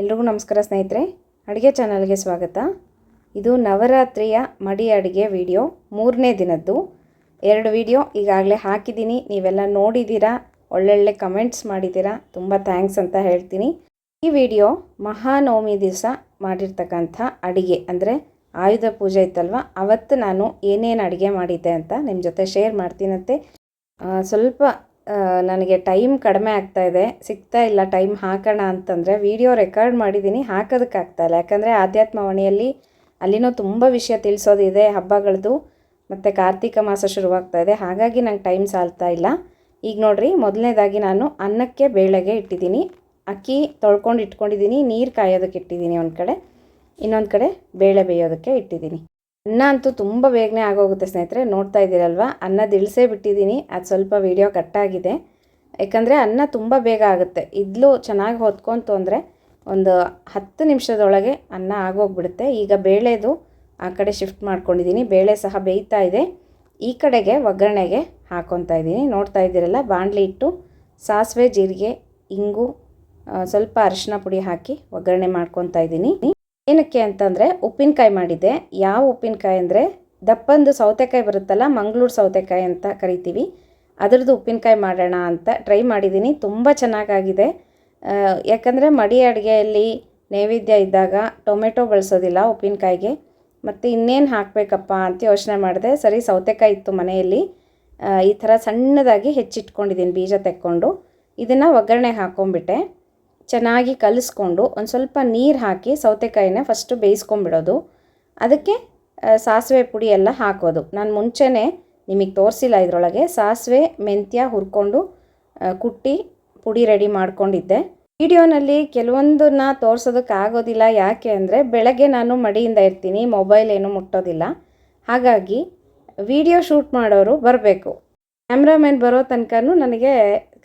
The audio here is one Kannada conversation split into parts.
ಎಲ್ರಿಗೂ ನಮಸ್ಕಾರ ಸ್ನೇಹಿತರೆ, ಅಡುಗೆ ಚಾನಲ್ಗೆ ಸ್ವಾಗತ. ಇದು ನವರಾತ್ರಿಯ ಮಡಿ ಅಡುಗೆ ವಿಡಿಯೋ ಮೂರನೇ ದಿನದ್ದು. ಎರಡು ವಿಡಿಯೋ ಈಗಾಗಲೇ ಹಾಕಿದ್ದೀನಿ. ನೀವೆಲ್ಲ ನೋಡಿದ್ದೀರಾ, ಒಳ್ಳೊಳ್ಳೆ ಕಮೆಂಟ್ಸ್ ಮಾಡಿದ್ದೀರಾ, ತುಂಬ ಥ್ಯಾಂಕ್ಸ್ ಅಂತ ಹೇಳ್ತೀನಿ. ಈ ವಿಡಿಯೋ ಮಹಾನವಮಿ ದಿವಸ ಮಾಡಿರ್ತಕ್ಕಂಥ ಅಡುಗೆ, ಅಂದರೆ ಆಯುಧ ಪೂಜೆ ಇತ್ತಲ್ವ, ಅವತ್ತು ನಾನು ಏನೇನು ಅಡುಗೆ ಮಾಡಿದ್ದೆ ಅಂತ ನಿಮ್ಮ ಜೊತೆ ಶೇರ್ ಮಾಡ್ತೀನಂತೆ. ಸ್ವಲ್ಪ ನನಗೆ ಟೈಮ್ ಕಡಿಮೆ ಆಗ್ತಾ ಇದೆ, ಸಿಗ್ತಾ ಇಲ್ಲ ಟೈಮ್ ಹಾಕೋಣ ಅಂತಂದರೆ ವಿಡಿಯೋ ರೆಕಾರ್ಡ್ ಮಾಡಿದ್ದೀನಿ ಹಾಕೋದಕ್ಕಾಗ್ತಾ ಇಲ್ಲ. ಯಾಕಂದರೆ ಆಧ್ಯಾತ್ಮವಾಣಿಯಲ್ಲಿ ಅಲ್ಲಿನೂ ತುಂಬ ವಿಷಯ ತಿಳಿಸೋದಿದೆ ಹಬ್ಬಗಳದ್ದು ಮತ್ತು ಕಾರ್ತಿಕ ಮಾಸ ಶುರುವಾಗ್ತಾ ಇದೆ, ಹಾಗಾಗಿ ನಂಗೆ ಟೈಮ್ ಸಾಲ್ತಾ ಇಲ್ಲ. ಈಗ ನೋಡಿರಿ, ಮೊದಲನೇದಾಗಿ ನಾನು ಅನ್ನಕ್ಕೆ ಬೇಳೆಗೆ ಇಟ್ಟಿದ್ದೀನಿ, ಅಕ್ಕಿ ತೊಳ್ಕೊಂಡು ಇಟ್ಕೊಂಡಿದ್ದೀನಿ, ನೀರು ಕಾಯೋದಕ್ಕೆ ಇಟ್ಟಿದ್ದೀನಿ ಒಂದು ಕಡೆ ಇನ್ನೊಂದು ಕಡೆ ಬೇಳೆ ಬೇಯೋದಕ್ಕೆ ಇಟ್ಟಿದ್ದೀನಿ. ಅನ್ನ ಅಂತೂ ತುಂಬ ಬೇಗನೆ ಆಗೋಗುತ್ತೆ ಸ್ನೇಹಿತರೆ, ನೋಡ್ತಾ ಇದ್ದೀರಲ್ವ? ಅನ್ನ ದಿಳಿಸೇ ಬಿಟ್ಟಿದ್ದೀನಿ, ಅದು ಸ್ವಲ್ಪ ವೀಡಿಯೋ ಕಟ್ಟಾಗಿದೆ ಯಾಕಂದರೆ ಅನ್ನ ತುಂಬ ಬೇಗ ಆಗುತ್ತೆ. ಇದ್ಲು ಚೆನ್ನಾಗಿ ಹೊತ್ಕೊಂತು ಅಂದರೆ ಒಂದು ಹತ್ತು ನಿಮಿಷದೊಳಗೆ ಅನ್ನ ಆಗೋಗ್ಬಿಡುತ್ತೆ. ಈಗ ಬೇಳೆದು ಆ ಕಡೆ ಶಿಫ್ಟ್ ಮಾಡ್ಕೊಂಡಿದ್ದೀನಿ ಬೇಳೆ ಸಹ ಬೇಯ್ತಾ ಇದೆ. ಈ ಕಡೆಗೆ ಒಗ್ಗರಣೆಗೆ ಹಾಕೊತಾ ಇದ್ದೀನಿ. ನೋಡ್ತಾ ಇದ್ದೀರಲ್ಲ, ಬಾಣಲಿ ಇಟ್ಟು ಸಾಸಿವೆ, ಜೀರಿಗೆ, ಇಂಗು ಸ್ವಲ್ಪ ಅರಿಶಿನ ಪುಡಿ ಹಾಕಿ ಒಗ್ಗರಣೆ ಮಾಡ್ಕೊತಾ ಇದ್ದೀನಿ. ಏನಕ್ಕೆ ಅಂತಂದರೆ ಉಪ್ಪಿನಕಾಯಿ ಮಾಡಿದ್ದೆ. ಯಾವ ಉಪ್ಪಿನಕಾಯಿ ಅಂದರೆ ದಪ್ಪಂದು ಸೌತೆಕಾಯಿ ಬರುತ್ತಲ್ಲ, ಮಂಗಳೂರು ಸೌತೆಕಾಯಿ ಅಂತ ಕರಿತೀವಿ. ಅದರದ್ದು ಉಪ್ಪಿನಕಾಯಿ ಮಾಡೋಣ ಅಂತ ಟ್ರೈ ಮಾಡಿದ್ದೀನಿ. ತುಂಬ ಚೆನ್ನಾಗಾಗಿದೆ. ಯಾಕಂದರೆ ಮಡಿ ಅಡುಗೆಯಲ್ಲಿ ನೈವೇದ್ಯ ಇದ್ದಾಗ ಟೊಮೆಟೊ ಬಳಸೋದಿಲ್ಲ ಉಪ್ಪಿನಕಾಯಿಗೆ. ಮತ್ತು ಇನ್ನೇನು ಹಾಕಬೇಕಪ್ಪ ಅಂತ ಯೋಚನೆ ಮಾಡಿದೆ. ಸರಿ, ಸೌತೆಕಾಯಿ ಇತ್ತು ಮನೆಯಲ್ಲಿ. ಈ ಥರ ಸಣ್ಣದಾಗಿ ಹೆಚ್ಚಿಟ್ಕೊಂಡಿದ್ದೀನಿ ಬೀಜ ತೆಕ್ಕೊಂಡು. ಇದನ್ನು ಒಗ್ಗರಣೆಗೆ ಹಾಕ್ಕೊಂಬಿಟ್ಟೆ ಚೆನ್ನಾಗಿ ಕಲಿಸ್ಕೊಂಡು ಒಂದು ಸ್ವಲ್ಪ ನೀರು ಹಾಕಿ ಸೌತೆಕಾಯಿನ ಫಸ್ಟು ಬೇಯಿಸ್ಕೊಂಬಿಡೋದು ಅದಕ್ಕೆ ಸಾಸಿವೆ ಪುಡಿ ಎಲ್ಲ ಹಾಕೋದು. ನಾನು ಮುಂಚೆನೇ ನಿಮಗೆ ತೋರಿಸಿಲ್ಲ ಇದರೊಳಗೆ. ಸಾಸಿವೆ, ಮೆಂತ್ಯ ಹುರ್ಕೊಂಡು ಕುಟ್ಟಿ ಪುಡಿ ರೆಡಿ ಮಾಡ್ಕೊಂಡಿದ್ದೆ. ವಿಡಿಯೋನಲ್ಲಿ ಕೆಲವೊಂದನ್ನ ತೋರಿಸೋದಕ್ಕಾಗೋದಿಲ್ಲ ಯಾಕೆ ಅಂದರೆ ಬೆಳಗ್ಗೆ ನಾನು ಮಡಿಯಿಂದ ಇರ್ತೀನಿ, ಮೊಬೈಲ್ ಏನು ಮುಟ್ಟೋದಿಲ್ಲ. ಹಾಗಾಗಿ ವಿಡಿಯೋ ಶೂಟ್ ಮಾಡೋರು ಬರಬೇಕು. ಕ್ಯಾಮ್ರಾಮ್ಯಾನ್ ಬರೋ ತನಕನೂ ನನಗೆ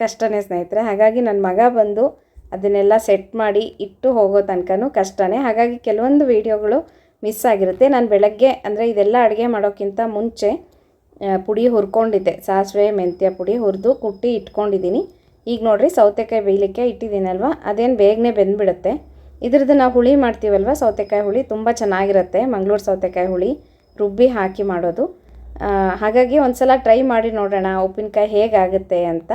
ಕಷ್ಟನೇ ಸ್ನೇಹಿತರೆ. ಹಾಗಾಗಿ ನನ್ನ ಮಗ ಬಂದು ಅದನ್ನೆಲ್ಲ ಸೆಟ್ ಮಾಡಿ ಇಟ್ಟು ಹೋಗೋ ತನಕನೂ ಕಷ್ಟನೇ. ಹಾಗಾಗಿ ಕೆಲವೊಂದು ವೀಡಿಯೋಗಳು ಮಿಸ್ ಆಗಿರುತ್ತೆ. ನಾನು ಬೆಳಗ್ಗೆ ಅಂದರೆ ಇದೆಲ್ಲ ಅಡುಗೆ ಮಾಡೋಕ್ಕಿಂತ ಮುಂಚೆ ಪುಡಿ ಹುರ್ಕೊಂಡಿದ್ದೆ. ಸಾಸಿವೆ, ಮೆಂತ್ಯ ಪುಡಿ ಹುರಿದು ಕುಟ್ಟಿ ಇಟ್ಕೊಂಡಿದ್ದೀನಿ. ಈಗ ನೋಡಿರಿ ಸೌತೆಕಾಯಿ ಬೇಯಲಿಕ್ಕೆ ಇಟ್ಟಿದ್ದೀನಲ್ವ? ಅದೇನು ಬೇಗನೆ ಬೆಂದ್ಬಿಡುತ್ತೆ. ಇದ್ರದ್ದು ನಾವು ಹುಳಿ ಮಾಡ್ತೀವಲ್ವ? ಸೌತೆಕಾಯಿ ಹುಳಿ ತುಂಬ ಚೆನ್ನಾಗಿರುತ್ತೆ. ಮಂಗಳೂರು ಸೌತೆಕಾಯಿ ಹುಳಿ ರುಬ್ಬಿ ಹಾಕಿ ಮಾಡೋದು. ಹಾಗಾಗಿ ಒಂದು ಸಲ ಟ್ರೈ ಮಾಡಿ ನೋಡೋಣ. ಉಪ್ಪಿನಕಾಯಿ ಹೇಗಾಗುತ್ತೆ ಅಂತ.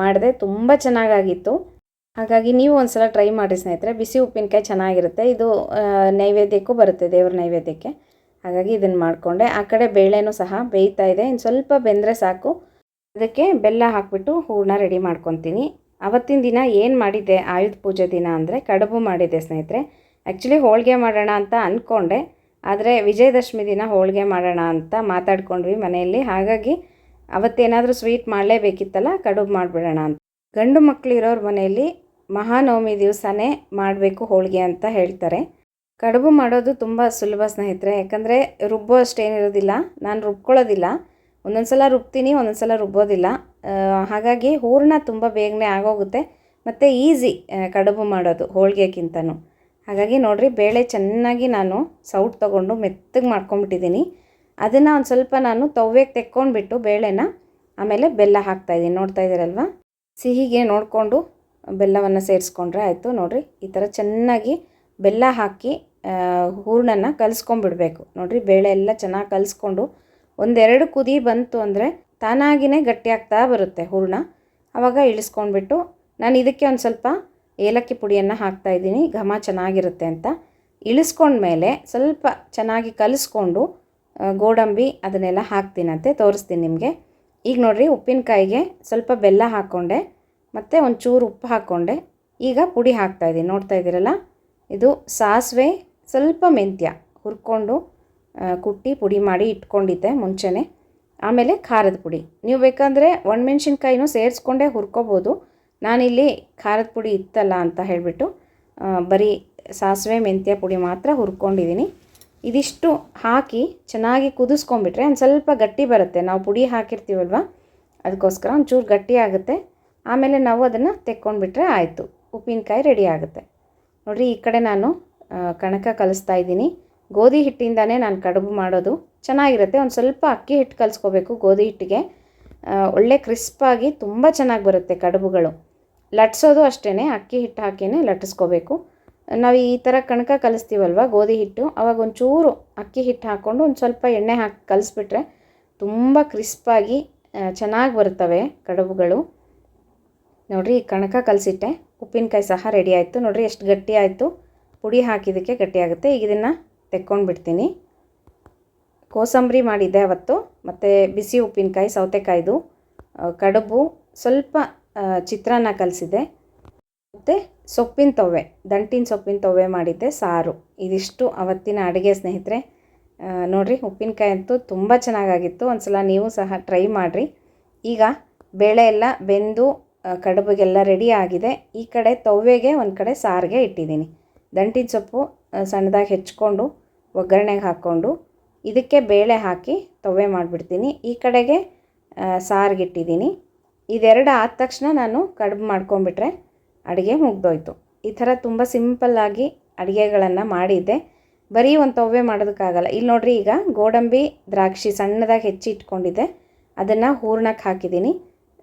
ಮಾಡಿದೆ ತುಂಬ ಚೆನ್ನಾಗಾಗಿತ್ತು. ಹಾಗಾಗಿ ನೀವು ಒಂದು ಸಲ ಟ್ರೈ ಮಾಡಿ ಸ್ನೇಹಿತರೆ, ಬಿಸಿ ಉಪ್ಪಿನಕಾಯಿ ಚೆನ್ನಾಗಿರುತ್ತೆ. ಇದು ನೈವೇದ್ಯಕ್ಕೂ ಬರುತ್ತೆ, ದೇವ್ರ ನೈವೇದ್ಯಕ್ಕೆ. ಹಾಗಾಗಿ ಇದನ್ನು ಮಾಡಿಕೊಂಡೆ. ಆ ಕಡೆ ಬೇಳೆನೂ ಸಹ ಬೇಯ್ತಾ ಇದೆ. ಇನ್ನು ಸ್ವಲ್ಪ ಬೆಂದರೆ ಸಾಕು. ಅದಕ್ಕೆ ಬೆಲ್ಲ ಹಾಕ್ಬಿಟ್ಟು ಹೂರ್ಣ ರೆಡಿ ಮಾಡ್ಕೊತೀನಿ. ಅವತ್ತಿನ ದಿನ ಏನು ಮಾಡಿದ್ದೆ, ಆಯುಧ ಪೂಜೆ ದಿನ ಅಂದರೆ ಕಡುಬು ಮಾಡಿದ್ದೆ ಸ್ನೇಹಿತರೆ. ಆ್ಯಕ್ಚುಲಿ ಹೋಳಿಗೆ ಮಾಡೋಣ ಅಂತ ಅಂದ್ಕೊಂಡೆ ಆದರೆ ವಿಜಯದಶಮಿ ದಿನ ಹೋಳಿಗೆ ಮಾಡೋಣ ಅಂತ ಮಾತಾಡ್ಕೊಂಡ್ವಿ ಮನೆಯಲ್ಲಿ. ಹಾಗಾಗಿ ಅವತ್ತೇನಾದರೂ ಸ್ವೀಟ್ ಮಾಡಲೇಬೇಕಿತ್ತಲ್ಲ, ಕಡುಬು ಮಾಡಿಬಿಡೋಣ ಅಂತ. ಗಂಡು ಮಕ್ಕಳು ಇರೋರ ಮನೆಯಲ್ಲಿ ಮಹಾನವಮಿ ದಿವಸನೇ ಮಾಡಬೇಕು ಹೋಳಿಗೆ ಅಂತ ಹೇಳ್ತಾರೆ. ಕಡುಬು ಮಾಡೋದು ತುಂಬ ಸುಲಭ ಸ್ನೇಹಿತರೆ, ಯಾಕಂದರೆ ರುಬ್ಬೋ ಅಷ್ಟೇನಿರೋದಿಲ್ಲ, ನಾನು ರುಬ್ಕೊಳ್ಳೋದಿಲ್ಲ. ಒಂದೊಂದು ಸಲ ರುಬ್ತೀನಿ ಒಂದೊಂದು ಸಲ ರುಬ್ಬೋದಿಲ್ಲ ಹಾಗಾಗಿ ಹೂರಣ ತುಂಬ ಬೇಗನೆ ಆಗೋಗುತ್ತೆ, ಮತ್ತು ಈಸಿ ಕಡುಬು ಮಾಡೋದು ಹೋಳಿಗೆಗಿಂತನೂ ಹಾಗಾಗಿ ನೋಡಿರಿ, ಬೇಳೆ ಚೆನ್ನಾಗಿ ನಾನು ಸೌಟ್ ತೊಗೊಂಡು ಮೆತ್ತಗೆ ಮಾಡ್ಕೊಂಬಿಟ್ಟಿದ್ದೀನಿ. ಅದನ್ನು ಒಂದು ಸ್ವಲ್ಪ ನಾನು ತವ್ವೆಗೆ ತೆಕ್ಕೊಂಡ್ಬಿಟ್ಟು ಬೇಳೆನ ಆಮೇಲೆ ಬೆಲ್ಲ ಹಾಕ್ತಾಯಿದ್ದೀನಿ ನೋಡ್ತಾ ಇದ್ದೀರಲ್ವ? ಸಿಹಿಗೆ ನೋಡಿಕೊಂಡು ಬೆಲ್ಲವನ್ನು ಸೇರಿಸ್ಕೊಂಡ್ರೆ ಆಯಿತು ನೋಡಿರಿ. ಈ ಥರ ಚೆನ್ನಾಗಿ ಬೆಲ್ಲ ಹಾಕಿ ಹೂರ್ಣನ ಕಲಿಸ್ಕೊಂಬಿಡ್ಬೇಕು ನೋಡಿರಿ, ಬೇಳೆ ಎಲ್ಲ ಚೆನ್ನಾಗಿ ಕಲಿಸ್ಕೊಂಡು ಒಂದೆರಡು ಕುದಿ ಬಂತು ಅಂದರೆ ತಾನಾಗಿಯೇ ಗಟ್ಟಿಯಾಗ್ತಾ ಬರುತ್ತೆ ಹೂರಣ. ಆವಾಗ ಇಳಿಸ್ಕೊಂಡ್ಬಿಟ್ಟು ನಾನು ಇದಕ್ಕೆ ಒಂದು ಸ್ವಲ್ಪ ಏಲಕ್ಕಿ ಪುಡಿಯನ್ನು ಹಾಕ್ತಾಯಿದ್ದೀನಿ ಘಮ ಚೆನ್ನಾಗಿರುತ್ತೆ ಅಂತ. ಇಳಿಸ್ಕೊಂಡ್ಮೇಲೆ ಸ್ವಲ್ಪ ಚೆನ್ನಾಗಿ ಕಲಿಸ್ಕೊಂಡು ಗೋಡಂಬಿ ಅದನ್ನೆಲ್ಲ ಹಾಕ್ತೀನಂತೆ, ತೋರಿಸ್ತೀನಿ ನಿಮಗೆ. ಈಗ ನೋಡಿರಿ, ಉಪ್ಪಿನಕಾಯಿಗೆ ಸ್ವಲ್ಪ ಬೆಲ್ಲ ಹಾಕ್ಕೊಂಡೆ ಮತ್ತು ಒಂದು ಚೂರು ಉಪ್ಪು ಹಾಕ್ಕೊಂಡೆ. ಈಗ ಪುಡಿ ಹಾಕ್ತಾಯಿದ್ದೀನಿ ನೋಡ್ತಾ ಇದ್ದೀರಲ್ಲ? ಇದು ಸಾಸಿವೆ ಸ್ವಲ್ಪ ಮೆಂತ್ಯ ಹುರ್ಕೊಂಡು ಕುಟ್ಟಿ ಪುಡಿ ಮಾಡಿ ಇಟ್ಕೊಂಡಿದ್ದೆ ಮುಂಚೆನೇ. ಆಮೇಲೆ ಖಾರದ ಪುಡಿ. ನೀವು ಬೇಕಂದರೆ ಒಣಮೆಣ್ಸಿನ್ಕಾಯಿನೂ ಸೇರಿಸ್ಕೊಂಡೇ ಹುರ್ಕೋಬೋದು. ನಾನಿಲ್ಲಿ ಖಾರದ ಪುಡಿ ಇತ್ತಲ್ಲ ಅಂತ ಹೇಳಿಬಿಟ್ಟು ಬರೀ ಸಾಸಿವೆ, ಮೆಂತ್ಯ ಪುಡಿ ಮಾತ್ರ ಹುರ್ಕೊಂಡಿದ್ದೀನಿ. ಇದಿಷ್ಟು ಹಾಕಿ ಚೆನ್ನಾಗಿ ಕುದಿಸ್ಕೊಂಬಿಟ್ರೆ ಒಂದು ಸ್ವಲ್ಪ ಗಟ್ಟಿ ಬರುತ್ತೆ. ನಾವು ಪುಡಿ ಹಾಕಿರ್ತೀವಲ್ವ? ಅದಕ್ಕೋಸ್ಕರ ಒಂಚೂರು ಗಟ್ಟಿ ಆಗುತ್ತೆ. ಆಮೇಲೆ ನಾವು ಅದನ್ನು ತೆಕ್ಕೊಂಡ್ಬಿಟ್ರೆ ಆಯಿತು. ಉಪ್ಪಿನಕಾಯಿ ರೆಡಿ ಆಗುತ್ತೆ. ನೋಡಿರಿ, ಈ ಕಡೆ ನಾನು ಕಣಕ ಕಲಿಸ್ತಾ ಇದ್ದೀನಿ. ಗೋಧಿ ಹಿಟ್ಟಿಂದಾನೇ ನಾನು ಕಡುಬು ಮಾಡೋದು. ಚೆನ್ನಾಗಿರುತ್ತೆ. ಒಂದು ಸ್ವಲ್ಪ ಅಕ್ಕಿ ಹಿಟ್ಟು ಕಲಿಸ್ಕೋಬೇಕು ಗೋಧಿ ಹಿಟ್ಟಿಗೆ. ಒಳ್ಳೆ ಕ್ರಿಸ್ಪಾಗಿ ತುಂಬ ಚೆನ್ನಾಗಿ ಬರುತ್ತೆ ಕಡುಬುಗಳು. ಲಟ್ಸೋದು ಅಷ್ಟೇ ಅಕ್ಕಿ ಹಿಟ್ಟು ಹಾಕಿನೇ ಲಟ್ಟಿಸ್ಕೋಬೇಕು ನಾವು ಈ ಥರ ಕಣಕ ಕಲಿಸ್ತೀವಲ್ವ ಗೋಧಿ ಹಿಟ್ಟು? ಅವಾಗ ಒಂಚೂರು ಅಕ್ಕಿ ಹಿಟ್ಟು ಹಾಕ್ಕೊಂಡು ಒಂದು ಸ್ವಲ್ಪ ಎಣ್ಣೆ ಹಾಕಿ ಕಲಿಸ್ಬಿಟ್ರೆ ತುಂಬ ಕ್ರಿಸ್ಪಾಗಿ ಚೆನ್ನಾಗಿ ಬರುತ್ತವೆ ಕಡುಬುಗಳು. ನೋಡಿರಿ ಕಣಕ ಕಲಸಿಟ್ಟೆ. ಉಪ್ಪಿನಕಾಯಿ ಸಹ ರೆಡಿ ಆಯಿತು. ನೋಡಿರಿ, ಎಷ್ಟು ಗಟ್ಟಿ ಆಯಿತು. ಪುಡಿ ಹಾಕಿದ್ದಕ್ಕೆ ಗಟ್ಟಿಯಾಗುತ್ತೆ ಈಗ ಇದನ್ನು ತೆಕ್ಕೊಂಡು ಬಿಡ್ತೀನಿ. ಕೋಸಂಬರಿ ಮಾಡಿದ್ದೆ ಅವತ್ತು. ಮತ್ತು ಬಿಸಿ ಉಪ್ಪಿನಕಾಯಿ, ಸೌತೆಕಾಯ್ದು ಕಡುಬು, ಸ್ವಲ್ಪ ಚಿತ್ರಾನ್ನ ಕಲಿಸಿದೆ ಮತ್ತು ಸೊಪ್ಪಿನ ತೊವೆ ದಂಟಿನ ಸೊಪ್ಪಿನ ತೊವೆ ಮಾಡಿದ್ದೆ, ಸಾರು. ಇದಿಷ್ಟು ಅವತ್ತಿನ ಅಡುಗೆ ಸ್ನೇಹಿತರೆ. ನೋಡಿರಿ, ಉಪ್ಪಿನಕಾಯಿ ಅಂತೂ ತುಂಬ ಚೆನ್ನಾಗಾಗಿತ್ತು. ಒಂದ್ಸಲ ನೀವು ಸಹ ಟ್ರೈ ಮಾಡಿರಿ. ಈಗ ಬೇಳೆ ಎಲ್ಲ ಬೆಂದು ಕಡುಬಿಗೆಲ್ಲ ರೆಡಿ ಆಗಿದೆ. ಈ ಕಡೆ ತವ್ವೆಗೆ, ಒಂದು ಕಡೆ ಸಾರಿಗೆ ಇಟ್ಟಿದ್ದೀನಿ. ದಂಟಿನ ಸೊಪ್ಪು ಸಣ್ಣದಾಗಿ ಹೆಚ್ಕೊಂಡು, ಒಗ್ಗರಣೆಗೆ ಹಾಕ್ಕೊಂಡು, ಇದಕ್ಕೆ ಬೇಳೆ ಹಾಕಿ ತವ್ವೆ ಮಾಡಿಬಿಡ್ತೀನಿ. ಈ ಕಡೆಗೆ ಸಾರಿಗೆ ಇಟ್ಟಿದ್ದೀನಿ. ಇದೆರಡು ಆದ ತಕ್ಷಣ ನಾನು ಕಡುಬು ಮಾಡ್ಕೊಂಬಿಟ್ರೆ ಅಡುಗೆ ಮುಗ್ದೋಯ್ತು. ಈ ಥರ ತುಂಬ ಸಿಂಪಲ್ಲಾಗಿ ಅಡುಗೆಗಳನ್ನು ಮಾಡಿದ್ದೆ. ಬರೀ ಒಂದು ತವ್ವೆ ಮಾಡೋದಕ್ಕಾಗಲ್ಲ. ಇಲ್ಲಿ ನೋಡ್ರಿ ಈಗ ಗೋಡಂಬಿ, ದ್ರಾಕ್ಷಿ ಸಣ್ಣದಾಗಿ ಹೆಚ್ಚಿ ಇಟ್ಕೊಂಡಿದ್ದೆ. ಅದನ್ನು ಹೂರ್ಣಕ್ಕೆ ಹಾಕಿದ್ದೀನಿ.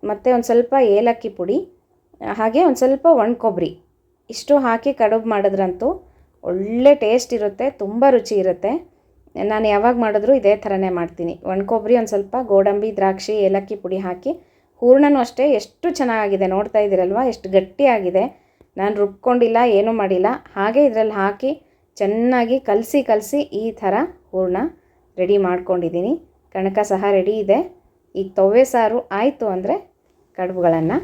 ಮತ್ತು ಒಂದು ಸ್ವಲ್ಪ ಏಲಕ್ಕಿ ಪುಡಿ, ಹಾಗೆ ಒಂದು ಸ್ವಲ್ಪ ಒಣ ಕೊಬ್ಬರಿ ಇಷ್ಟು ಹಾಕಿ ಕಡುಬು ಮಾಡಿದ್ರಂತೂ ಒಳ್ಳೆ ಟೇಸ್ಟ್ ಇರುತ್ತೆ, ತುಂಬ ರುಚಿ ಇರುತ್ತೆ. ನಾನು ಯಾವಾಗ ಮಾಡಿದ್ರೂ ಇದೇ ಥರನೇ ಮಾಡ್ತೀನಿ. ಒಣ ಕೊಬ್ಬರಿ ಒಂದು ಸ್ವಲ್ಪ ಗೋಡಂಬಿ, ದ್ರಾಕ್ಷಿ, ಏಲಕ್ಕಿ ಪುಡಿ ಹಾಕಿ ಹೂರ್ಣನೂ ಅಷ್ಟೇ ಎಷ್ಟು ಚೆನ್ನಾಗಿದೆ ನೋಡ್ತಾ ಇದ್ದೀರಲ್ವ? ಎಷ್ಟು ಗಟ್ಟಿಯಾಗಿದೆ. ನಾನು ರುಬ್ಕೊಂಡಿಲ್ಲ, ಏನೂ ಮಾಡಿಲ್ಲ. ಹಾಗೆ ಇದರಲ್ಲಿ ಹಾಕಿ ಚೆನ್ನಾಗಿ ಕಲಸಿ ಕಲಸಿ ಈ ಥರ ಹೂರ್ಣ ರೆಡಿ ಮಾಡ್ಕೊಂಡಿದ್ದೀನಿ. ಕಣಕ ಸಹ ರೆಡಿ ಇದೆ. ಈಗ ತೊವ್ವೆ ಸಾರು ಆಯಿತು ಅಂದರೆ ಕಡುಬುಗಳನ್ನು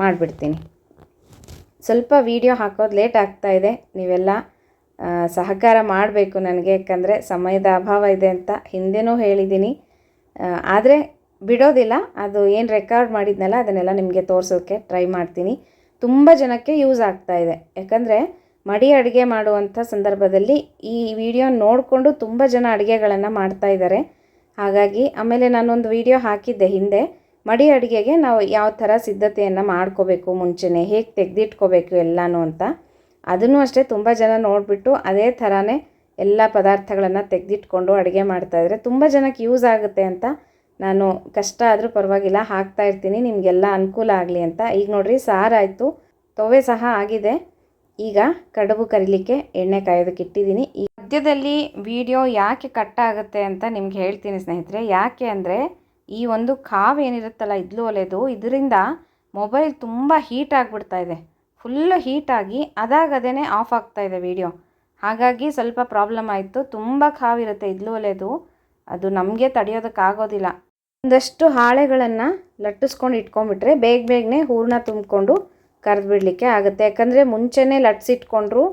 ಮಾಡಿಬಿಡ್ತೀನಿ. ಸ್ವಲ್ಪ ವೀಡಿಯೋ ಹಾಕೋದು ಲೇಟ್ ಆಗ್ತಾ ಇದೆ. ನೀವೆಲ್ಲ ಸಹಕಾರ ಮಾಡಬೇಕು ನನಗೆ, ಯಾಕಂದರೆ ಸಮಯದ ಅಭಾವ ಇದೆ ಅಂತ ಹಿಂದೆನೂ ಹೇಳಿದ್ದೀನಿ ಆದರೆ ಬಿಡೋದಿಲ್ಲ. ಅದು ಏನು ರೆಕಾರ್ಡ್ ಮಾಡಿದ್ನಲ್ಲ, ಅದನ್ನೆಲ್ಲ ನಿಮಗೆ ತೋರಿಸೋಕ್ಕೆ ಟ್ರೈ ಮಾಡ್ತೀನಿ. ತುಂಬ ಜನಕ್ಕೆ ಯೂಸ್ ಆಗ್ತಾ ಇದೆ. ಯಾಕಂದರೆ ಮಡಿ ಅಡುಗೆ ಮಾಡುವಂಥ ಸಂದರ್ಭದಲ್ಲಿ ಈ ವಿಡಿಯೋ ನೋಡಿಕೊಂಡು ತುಂಬ ಜನ ಅಡುಗೆಗಳನ್ನು ಮಾಡ್ತಾ ಇದ್ದಾರೆ ಹಾಗಾಗಿ ಆಮೇಲೆ ನಾನೊಂದು ವಿಡಿಯೋ ಹಾಕಿದ್ದೆ ಹಿಂದೆ. ಮಡಿ ಅಡುಗೆಗೆ ನಾವು ಯಾವ ಥರ ಸಿದ್ಧತೆಯನ್ನು ಮಾಡ್ಕೋಬೇಕು, ಮುಂಚೆನೇ ಹೇಗೆ ತೆಗೆದಿಟ್ಕೋಬೇಕು ಎಲ್ಲನೂ ಅಂತ, ಅದನ್ನು ಅಷ್ಟೇ ತುಂಬ ಜನ ನೋಡಿಬಿಟ್ಟು ಅದೇ ಥರನೇ ಎಲ್ಲ ಪದಾರ್ಥಗಳನ್ನು ತೆಗೆದಿಟ್ಕೊಂಡು ಅಡುಗೆ ಮಾಡ್ತಾಯಿದ್ರೆ ತುಂಬ ಜನಕ್ಕೆ ಯೂಸ್ ಆಗುತ್ತೆ ಅಂತ ನಾನು ಕಷ್ಟ ಆದರೂ ಪರವಾಗಿಲ್ಲ, ಹಾಕ್ತಾ ಇರ್ತೀನಿ, ನಿಮಗೆಲ್ಲ ಅನುಕೂಲ ಆಗಲಿ ಅಂತ. ಈಗ ನೋಡಿರಿ ಸಾರಾಯಿತು ತೊವೆ ಸಹ ಆಗಿದೆ. ಈಗ ಕಡುಬು ಕರಿಲಿಕ್ಕೆ ಎಣ್ಣೆ ಕಾಯೋದಕ್ಕೆ ಇಟ್ಟಿದ್ದೀನಿ. ಈ ಮಧ್ಯದಲ್ಲಿ ವಿಡಿಯೋ ಯಾಕೆ ಕಟ್ ಆಗುತ್ತೆ ಅಂತ ನಿಮ್ಗೆ ಹೇಳ್ತೀನಿ ಸ್ನೇಹಿತರೆ. ಯಾಕೆ ಅಂದರೆ ಈ ಒಂದು ಕಾವು ಏನಿರುತ್ತಲ್ಲ, ಇದ್ಲು ಒಲೆದು, ಇದರಿಂದ ಮೊಬೈಲ್ ತುಂಬ ಹೀಟ್ ಆಗಿಬಿಡ್ತಾ ಇದೆ. ಫುಲ್ಲು ಹೀಟಾಗಿ ಅದಾಗದೇ ಆಫ್ ಆಗ್ತಾ ಇದೆ ವಿಡಿಯೋ ಹಾಗಾಗಿ ಸ್ವಲ್ಪ ಪ್ರಾಬ್ಲಮ್ ಆಯಿತು. ತುಂಬ ಕಾವಿರುತ್ತೆ ಇದ್ಲು ಒಲೆದು. ಅದು ನಮಗೆ ತಡೆಯೋದಕ್ಕಾಗೋದಿಲ್ಲ ಒಂದಷ್ಟು ಹಾಳೆಗಳನ್ನು ಲಟ್ಟಿಸ್ಕೊಂಡು ಇಟ್ಕೊಂಡ್ಬಿಟ್ರೆ ಬೇಗ ಬೇಗನೆ ಹೂರಣ ತುಂಬಿಕೊಂಡು ಕರೆದ್ಬಿಡ್ಲಿಕ್ಕೆ ಆಗುತ್ತೆ. ಯಾಕಂದರೆ ಮುಂಚೆನೇ ಲಟ್ಸಿಟ್ಕೊಂಡ್ರು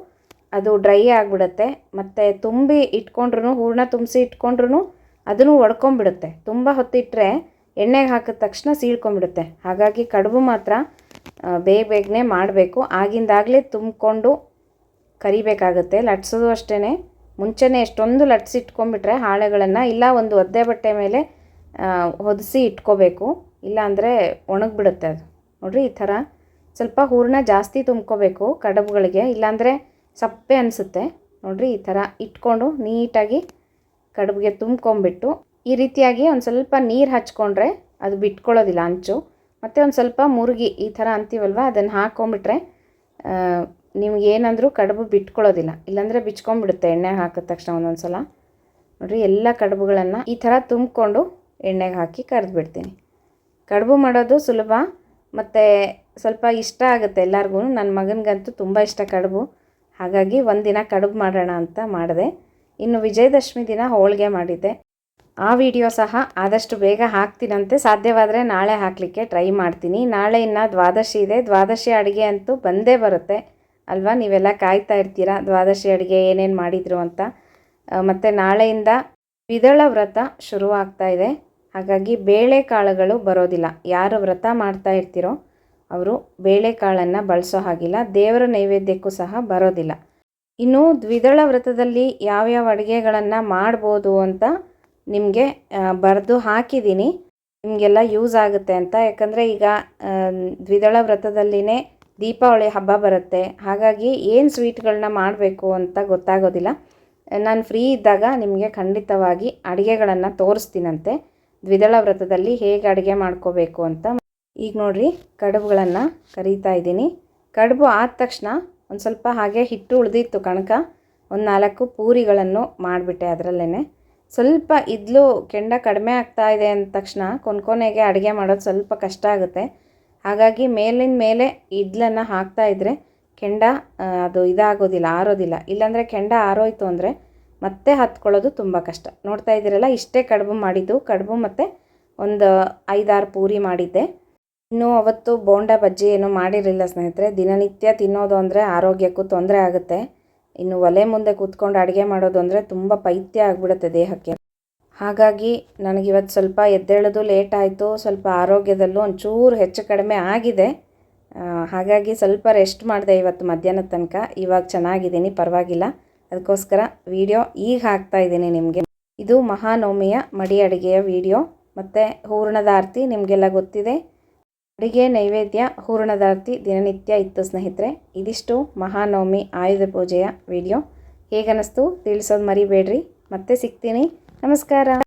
ಅದು ಡ್ರೈ ಆಗಿಬಿಡುತ್ತೆ. ಮತ್ತು ತುಂಬಿ ಇಟ್ಕೊಂಡ್ರು ಹೂರಣ ತುಂಬಿಸಿ ಇಟ್ಕೊಂಡ್ರು ಅದನ್ನು ಒಡ್ಕೊಂಬಿಡುತ್ತೆ ತುಂಬ ಹೊತ್ತಿಟ್ಟರೆ ಎಣ್ಣೆಗೆ ಹಾಕಿದ ತಕ್ಷಣ ಸೀಳ್ಕೊಂಬಿಡುತ್ತೆ ಹಾಗಾಗಿ ಕಡುಬು ಮಾತ್ರ ಬೇಗ ಬೇಗನೆ ಮಾಡಬೇಕು. ಆಗಿಂದಾಗಲೇ ತುಂಬಿಕೊಂಡು ಕರಿಬೇಕಾಗುತ್ತೆ. ಲಟ್ಸೋದು ಅಷ್ಟೇ ಮುಂಚೆನೇ ಎಷ್ಟೊಂದು ಲಟ್ಸಿಟ್ಕೊಂಡ್ಬಿಟ್ರೆ ಹಾಳೆಗಳನ್ನು, ಇಲ್ಲ ಒಂದು ಒದ್ದೆ ಬಟ್ಟೆ ಮೇಲೆ ಹೊದಿಸಿ ಇಟ್ಕೋಬೇಕು. ಇಲ್ಲಾಂದರೆ ಒಣಗಿಬಿಡುತ್ತೆ ಅದು. ನೋಡಿರಿ ಈ ಥರ ಸ್ವಲ್ಪ ಹೂರಣ ಜಾಸ್ತಿ ತುಂಬ್ಕೋಬೇಕು ಕಡುಬುಗಳಿಗೆ. ಇಲ್ಲಾಂದರೆ ಸಪ್ಪೆ ಅನಿಸುತ್ತೆ. ನೋಡಿರಿ ಈ ಥರ ಇಟ್ಕೊಂಡು ನೀಟಾಗಿ ಕಡುಬಿಗೆ ತುಂಬ್ಕೊಂಬಿಟ್ಟು ಈ ರೀತಿಯಾಗಿ ಒಂದು ಸ್ವಲ್ಪ ನೀರು ಹಚ್ಕೊಂಡ್ರೆ ಅದು ಬಿಟ್ಕೊಳ್ಳೋದಿಲ್ಲ ಅಂಚು. ಮತ್ತು ಒಂದು ಸ್ವಲ್ಪ ಮುರುಗಿ ಈ ಥರ ಅಂತೀವಲ್ವ, ಅದನ್ನು ಹಾಕ್ಕೊಂಬಿಟ್ರೆ ನಿಮ್ಗೆ ಏನಂದರೂ ಕಡುಬು ಬಿಟ್ಕೊಳ್ಳೋದಿಲ್ಲ. ಇಲ್ಲಾಂದರೆ ಬಿಚ್ಕೊಂಡ್ಬಿಡುತ್ತೆ ಎಣ್ಣೆ ಹಾಕಿದ ತಕ್ಷಣ ಒಂದೊಂದು ಸಲ ನೋಡಿರಿ, ಎಲ್ಲ ಕಡುಬುಗಳನ್ನು ಈ ಥರ ತುಂಬಿಕೊಂಡು ಎಣ್ಣೆಗೆ ಹಾಕಿ ಕರೆದು ಬಿಡ್ತೀನಿ ಕಡುಬು ಮಾಡೋದು ಸುಲಭ, ಮತ್ತು ಸ್ವಲ್ಪ ಇಷ್ಟ ಆಗುತ್ತೆ ಎಲ್ಲರಿಗೂ ನನ್ನ ಮಗನಿಗಂತೂ ತುಂಬ ಇಷ್ಟ ಕಡುಬು. ಹಾಗಾಗಿ ಒಂದಿನ ಕಡುಬು ಮಾಡೋಣ ಅಂತ ಮಾಡಿದೆ. ಇನ್ನು ವಿಜಯದಶಮಿ ದಿನ ಹೋಳಿಗೆ ಮಾಡಿದ್ದೆ. ಆ ವಿಡಿಯೋ ಸಹ ಆದಷ್ಟು ಬೇಗ ಹಾಕ್ತೀನಂತೆ. ಸಾಧ್ಯವಾದರೆ ನಾಳೆ ಹಾಕಲಿಕ್ಕೆ ಟ್ರೈ ಮಾಡ್ತೀನಿ. ನಾಳೆ ಇನ್ನು ದ್ವಾದಶಿ ಇದೆ. ದ್ವಾದಶಿ ಅಡುಗೆ ಅಂತೂ ಬಂದೇ ಬರುತ್ತೆ. ಅಲ್ವಾ? ನೀವೆಲ್ಲ ಕಾಯ್ತಾ ಇರ್ತೀರಾ? ದ್ವಾದಶಿ ಅಡುಗೆ ಏನೇನು ಮಾಡಿದರು ಅಂತ. ಮತ್ತು ನಾಳೆಯಿಂದ ವಿದಳ ವ್ರತ ಶುರುವಾಗ್ತಾ ಇದೆ. ಹಾಗಾಗಿ ಬೇಳೆಕಾಳುಗಳು ಬರೋದಿಲ್ಲ. ಯಾರು ವ್ರತ ಮಾಡ್ತಾ ಇರ್ತೀರೋ, ಅವರು ಬೇಳೆಕಾಳನ್ನು ಬಳಸೋ ಹಾಗಿಲ್ಲ. ದೇವರ ನೈವೇದ್ಯಕ್ಕೂ ಸಹ ಬರೋದಿಲ್ಲ. ಇನ್ನು ದ್ವಿದಳ ವ್ರತದಲ್ಲಿ ಯಾವ್ಯಾವ ಅಡುಗೆಗಳನ್ನು ಮಾಡ್ಬೋದು ಅಂತ ನಿಮಗೆ ಬರೆದು ಹಾಕಿದ್ದೀನಿ ನಿಮಗೆಲ್ಲ ಯೂಸ್ ಆಗುತ್ತೆ ಅಂತ. ಯಾಕಂದರೆ ಈಗ ದ್ವಿದಳ ವ್ರತದಲ್ಲಿನೇ ದೀಪಾವಳಿ ಹಬ್ಬ ಬರುತ್ತೆ. ಹಾಗಾಗಿ ಏನು ಸ್ವೀಟ್ಗಳನ್ನ ಮಾಡಬೇಕು ಅಂತ ಗೊತ್ತಾಗೋದಿಲ್ಲ. ನಾನು ಫ್ರೀ ಇದ್ದಾಗ ನಿಮಗೆ ಖಂಡಿತವಾಗಿ ಅಡುಗೆಗಳನ್ನು ತೋರಿಸ್ತೀನಂತೆ. ದ್ವಿದಳ ವ್ರತದಲ್ಲಿ ಹೇಗೆ ಅಡುಗೆ ಮಾಡ್ಕೋಬೇಕು ಅಂತ. ಈಗ ನೋಡಿರಿ, ಕಡುಬುಗಳನ್ನು ಕರೀತಾ ಇದ್ದೀನಿ. ಕಡುಬು ಆದ ತಕ್ಷಣ ಒಂದು ಸ್ವಲ್ಪ ಹಾಗೆ ಹಿಟ್ಟು ಉಳಿದಿತ್ತು ಕಣಕ. ಒಂದು ನಾಲ್ಕು ಪೂರಿಗಳನ್ನು ಮಾಡಿಬಿಟ್ಟೆ ಅದರಲ್ಲೇ ಸ್ವಲ್ಪ ಇದ್ಲು ಕೆಂಡ ಕಡಿಮೆ ಆಗ್ತಾ ಇದೆ ಅಂದ ತಕ್ಷಣ ಕೊನೆಗೆ ಅಡುಗೆ ಮಾಡೋದು ಸ್ವಲ್ಪ ಕಷ್ಟ ಆಗುತ್ತೆ. ಹಾಗಾಗಿ ಮೇಲಿನ ಮೇಲೆ ಇಡ್ಲನ್ನು ಹಾಕ್ತಾ ಇದ್ದರೆ ಕೆಂಡ ಅದು ಇದಾಗೋದಿಲ್ಲ, ಆರೋದಿಲ್ಲ. ಇಲ್ಲಾಂದರೆ ಕೆಂಡ ಆರೋಯ್ತು ಅಂದರೆ ಮತ್ತೆ ಹತ್ಕೊಳ್ಳೋದು ತುಂಬ ಕಷ್ಟ. ನೋಡ್ತಾ ಇದ್ದೀರಲ್ಲ, ಇಷ್ಟೇ ಕಡುಬು ಮಾಡಿದ್ದು. ಕಡುಬು ಮತ್ತು ಒಂದು ಐದಾರು ಪೂರಿ ಮಾಡಿದ್ದೆ. ಇನ್ನು ಅವತ್ತು ಬೋಂಡ ಬಜ್ಜಿ ಏನೂ ಮಾಡಿರಲಿಲ್ಲ ಸ್ನೇಹಿತರೆ. ದಿನನಿತ್ಯ ತಿನ್ನೋದು ಅಂದರೆ ಆರೋಗ್ಯಕ್ಕೂ ತೊಂದರೆ ಆಗುತ್ತೆ. ಇನ್ನು ಒಲೆ ಮುಂದೆ ಕೂತ್ಕೊಂಡು ಅಡುಗೆ ಮಾಡೋದು ಅಂದರೆ ತುಂಬ ಪೈತ್ಯ ಆಗಿಬಿಡುತ್ತೆ ದೇಹಕ್ಕೆ. ಹಾಗಾಗಿ ನನಗಿವತ್ತು ಸ್ವಲ್ಪ ಎದ್ದೇಳೋದು ಲೇಟ್ ಆಯಿತು. ಸ್ವಲ್ಪ ಆರೋಗ್ಯದಲ್ಲೂ ಒಂಚೂರು ಹೆಚ್ಚು ಕಡಿಮೆ ಆಗಿದೆ. ಹಾಗಾಗಿ ಸ್ವಲ್ಪ ರೆಸ್ಟ್ ಮಾಡಿದೆ ಇವತ್ತು ಮಧ್ಯಾಹ್ನದ ತನಕ. ಇವಾಗ ಚೆನ್ನಾಗಿದ್ದೀನಿ, ಪರವಾಗಿಲ್ಲ. ಅದಕ್ಕೋಸ್ಕರ ವಿಡಿಯೋ ಈಗ ಹಾಕ್ತಾ ಇದ್ದೀನಿ ನಿಮಗೆ. ಇದು ಮಹಾನವಮಿಯ ಮಡಿ ಅಡುಗೆಯ ವಿಡಿಯೋ ಮತ್ತು ಹೂರಣದ ಆರತಿ ನಿಮಗೆಲ್ಲ ಗೊತ್ತಿದೆ. ಅಡುಗೆ ನೈವೇದ್ಯ, ಹೂರ್ಣದಾರ್ತಿ, ದಿನನಿತ್ಯ ಇತ್ತು ಸ್ನೇಹಿತರೆ. ಇದಿಷ್ಟು ಮಹಾನವಮಿ ಆಯುಧ ಪೂಜೆಯ ವಿಡಿಯೋ. ಹೇಗನ್ನಿಸ್ತು ತಿಳಿಸೋದು ಮರಿಬೇಡ್ರಿ. ಮತ್ತೆ ಸಿಗ್ತೀನಿ. ನಮಸ್ಕಾರ.